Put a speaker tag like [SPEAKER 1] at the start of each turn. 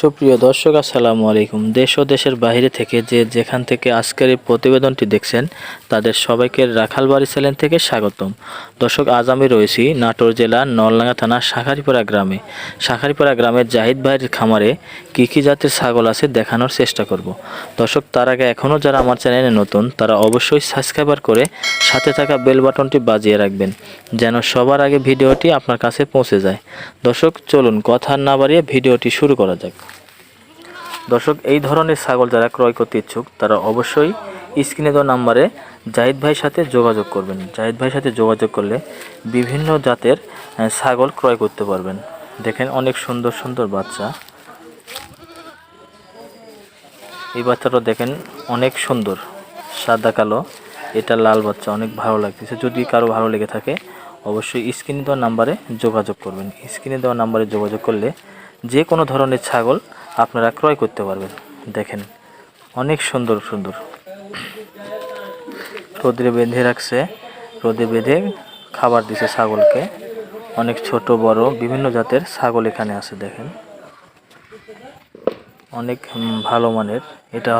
[SPEAKER 1] সুপ্রিয় দর্শক, আসসালামু আলাইকুম। দেশ ও দেশের বাইরে থেকে যে যেখান থেকে আজকের এই প্রতিবেদনটি দেখছেন, তাদের সবাইকে রাখালবাড়ি চ্যানেল থেকে স্বাগতম। দর্শক, আজ আমি রয়েছি নাটোর জেলার নলডাঙ্গা থানার শাখারিপাড়া গ্রামে। শাখারিপাড়া গ্রামের জাহিদ ভাইয়ের খামারে কী কী জাতের ছাগল আছে দেখানোর চেষ্টা করব। দর্শক, তার আগে এখনও যারা আমার চ্যানেলে নতুন, তারা অবশ্যই সাবস্ক্রাইবার করে সাথে থাকা বেল বাটনটি বাজিয়ে রাখবেন, যেন সবার আগে ভিডিওটি আপনার কাছে পৌঁছে যায়। দর্শক, চলুন কথা না বাড়িয়ে ভিডিওটি শুরু করা যাক। দর্শক, এই ধরনের ছাগল যারা ক্রয় করতে ইচ্ছুক, তারা অবশ্যই স্ক্রিনে দেওয়া নাম্বারে জাহিদ ভাইয়ের সাথে যোগাযোগ করবেন। জাহিদ ভাইয়ের সাথে যোগাযোগ করলে বিভিন্ন জাতের ছাগল ক্রয় করতে পারবেন। দেখেন অনেক সুন্দর সুন্দর বাচ্চা। এই বাচ্চাটা দেখেন অনেক সুন্দর, সাদা কালো। এটা লাল বাচ্চা, অনেক ভালো লাগতেছে। যদি কারও ভালো লেগে থাকে, অবশ্যই স্ক্রিনে দেওয়া নাম্বারে যোগাযোগ করবেন। স্ক্রিনে দেওয়া নাম্বারে যোগাযোগ করলে যে কোনো ধরনের ছাগল আপনারা ক্রয় করতে পারবেন। দেখেন, অনেক সুন্দর সুন্দর। রোদে বেঁধে রাখছে, রোদে বেঁধে খাবার দিছে ছাগলকে। অনেক ছোট, বড়, বিভিন্ন জাতের ছাগল এখানে আছে, দেখেন। অনেক ভালো মানের। এটা